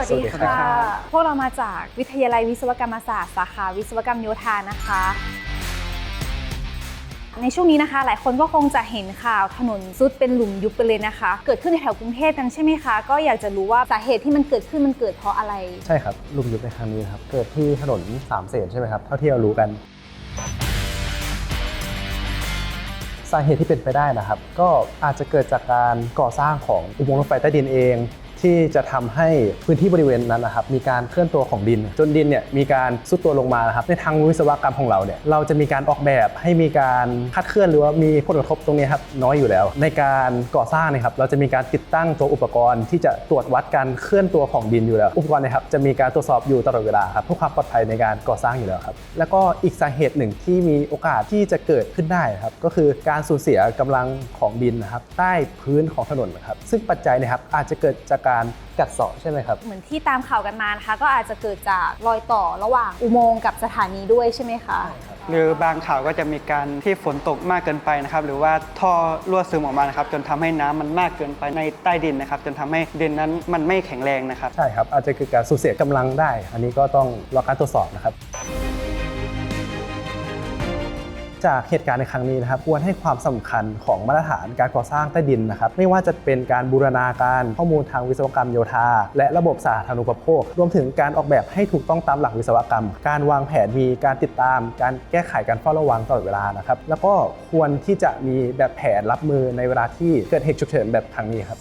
วัสดีสวัสดีครัค่ะบพวกเรามาจากวิทยาลัยวิศวกรรมศาสตร์สาขาวิศวกรรมโยธานะคะ ในช่วงนี้นะคะ หลายคนก็คงจะเห็นข่าวถนนซุดเป็นหลุมยุบไปเลยนะคะ เกิดขึ้นในแถวกรุงเทพกันใช่ไหมคะ ก็อยากจะรู้ว่าสาเหตุที่มันเกิดขึ้นมันเกิดเพราะอะไร ใช่ครับหลุมยุบในครั้งนี้นะครับ เกิดที่ถนนสามเสนใช่ไหมครับเท่าที่เรารู้กัน สาเหตุที่เป็นไปได้นะครับ ก็อาจจะเกิดจากการก่อสร้างของอุโมงค์รถไฟใต้ดินเอง ที่จะทำให้พื้นที่บริเวณนั้นนะครับมีการเคลื่อนตัวของดิน จนดินเนี่ยมีการซุดตัวลงมานะครับในทางวิศวกรรมของเราเนี่ยเราจะมีการออกแบบให้มีการคาดเคลื่อนหรือว่ามีผลกระทบตรงนี้ครับน้อยอยู่แล้ว ในการก่อสร้างนะครับเราจะมีการติดตั้งตัวอุปกรณ์ที่จะตรวจวัดการเคลื่อนตัวของดินอยู่แล้ว อุปกรณ์นะครับจะมีการตรวจสอบอยู่ตลอดเวลาครับเพื่อความปลอดภัยในการก่อสร้างอยู่แล้วครับแล้วก็อีกสาเหตุหนึ่งที่มีโอกาสที่จะเกิดขึ้นได้ครับก็คือการสูญเสียกำลังของดินนะครับใต้พื้นของถนนนะครับซึ่งปัจจัยเนะครับอาจจะเกิดจากการกัดเซาะใช่ไหมครับ เหมือนที่ตามข่าวกันมานะคะก็อาจจะเกิดจากรอยต่อระหว่างอุโมงค์กับสถานีด้วยใช่ไหมคะหรือบางข่าวก็จะมีการที่ฝนตกมากเกินไปนะครับ หรือว่าท่อรั่วซึมออกมานะครับ จนทำให้น้ำมันมากเกินไปในใต้ดินนะครับ จนทำให้ดินนั้นมันไม่แข็งแรงนะครับ ใช่ครับ อาจจะเกิดการสูญเสียกำลังได้ อันนี้ก็ต้องรอการตรวจสอบนะครับ จากเหตุการณ์ในครั้งนี้นะครับควรให้ความสำคัญของมาตรฐานการก่อสร้างใต้ดินนะครับไม่ว่าจะเป็นการบูรณาการข้อมูลทางวิศวกรรมโยธา และระบบสาธารณูปโภค รวมถึงการออกแบบให้ถูกต้องตามหลักวิศวกรรม การวางแผนมีการติดตาม การแก้ไขการเฝ้าระวังตลอดเวลานะครับแล้วก็ควรที่จะมีแบบแผนรับมือในเวลาที่เกิดเหตุฉุกเฉินแบบครั้งนี้ครับ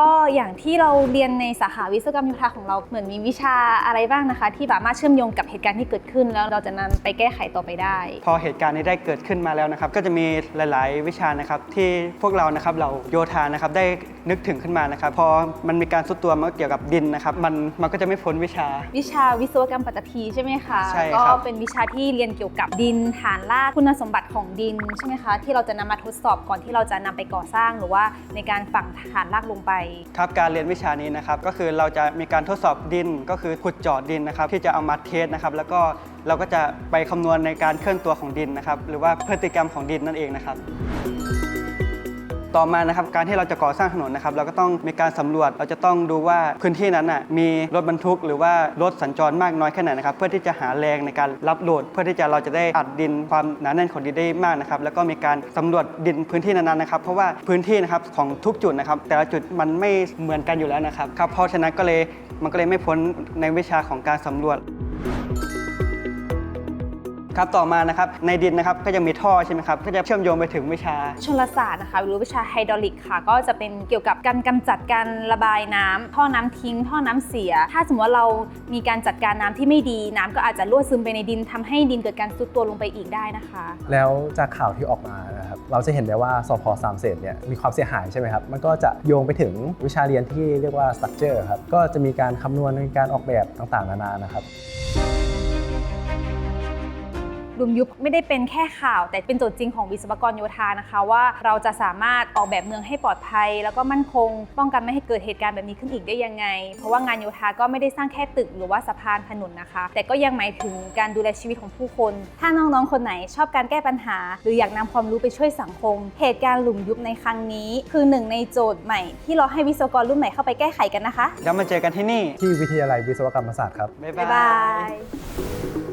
ก็อย่างที่เราเรียนในสาขาวิศวกรรมโยธาของเราเหมือนมีวิชาอะไรบ้างนะคะ ที่สามารถเชื่อมโยงกับเหตุการณ์ที่เกิดขึ้น แล้วเราจะนำไปแก้ไขต่อไปได้ พอเหตุการณ์นี้ได้เกิดขึ้นมาแล้วนะครับ ก็จะมีหลาย ๆ วิชานะครับที่พวกเรานะครับเราโยธานะครับได้นึกถึงขึ้นมานะครับพอมันมีการสุดตัวมาเกี่ยวกับดินนะครับ มันมันก็จะไม่พ้นวิชา วิชาวิศวกรรมปัตตภีใช่ไหมคะใช่ก็ครับเป็นวิชาที่เรียนเกี่ยวกับดินฐานรากคุณสมบัติของดินใช่ไหมคะที่เราจะนำมาทดสอบก่อนที่เราจะนำไปก่อสร้างหรือว่าในการฝังฐานรากลงไปครับการเรียนวิชานี้นะครับก็คือเราจะมีการทดสอบดินก็คือขุดเจาะดินนะครับที่จะเอามาเทสนะครับแล้วก็เราก็จะไปคำนวณในการเคลื่อนตัวของดินนะครับหรือว่าพฤติกรรมของดินนั่นเองนะครับ ต่อมานะครับการที่เราจะก่อสร้างถนนนะครับเราก็ต้องมีการสำรวจเราจะต้องดูว่าพื้นที่นั้นน่ะมีรถบรรทุก หรือว่ารถสัญจรมากน้อยแค่ไหนนะครับเพื่อที่จะหาแรงในการรับโหลด เพื่อที่จะเราจะได้อัดดินความหนาแน่นของดินได้มากนะครับแล้วก็มีการสำรวจดินพื้นที่นั้นๆนะครับ เพราะว่าพื้นที่นะครับของทุกจุดนะครับแต่ละจุดมันไม่เหมือนกันอยู่แล้วนะครับครับเพราะฉะนั้นก็เลยมันก็เลยไม่พ้นในวิชาของการสำรวจ ครับต่อมานะครับในดินนะครับก็จะมีท่อใช่ไหมครับก็จะเชื่อมโยงไปถึงวิชาชลศาสตร์นะคะหรือวิชาไฮดรอลิกค่ะ ก็จะเป็นเกี่ยวกับการกำจัดการระบายน้ำท่อน้ำทิ้ง ท่อน้ำเสีย ถ้าสมมติว่าเรามีการจัดการน้ำที่ไม่ดี น้ำก็อาจจะรั่วซึมไปในดินทำให้ดินเกิดการซุดตัวลงไปอีกได้นะคะ แล้วจากข่าวที่ออกมานะครับเราจะเห็นได้ว่าสพสามเศษเนี่ยมีความเสียหายใช่ไหมครับมันก็จะโยงไปถึงวิชาเรียนที่เรียกว่า structure ครับก็จะมีการคำนวณในการออกแบบต่างๆนานานะครับห ลุมยุบไม่ได้เป็นแค่ข่าว แต่เป็นโจทย์จริงของวิศวกรโยธานะคะ ว่าเราจะสามารถออกแบบเมืองให้ปลอดภัย แล้วก็มั่นคง ป้องกันไม่ให้เกิดเหตุการณ์แบบนี้ขึ้นอีกได้ยังไง เพราะว่างานโยธาก็ไม่ได้สร้างแค่ตึกหรือว่าสะพานถนนนะคะ แต่ก็ยังหมายถึงการดูแลชีวิตของผู้คน ถ้าน้องๆคนไหนชอบการแก้ปัญหา หรืออยากนำความรู้ไปช่วยสังคม เหตุการณ์หลุมยุบในครั้งนี้ คือหนึ่งในโจทย์ใหม่ ที่เราให้วิศวกรรุ่นใหม่เข้าไปแก้ไขกันนะคะแล้วมาเจอกันที่นี่ที่วิทยาลัยวิศวกรรมศาสตร์ครับบ๊ายบ๊ายบาบายย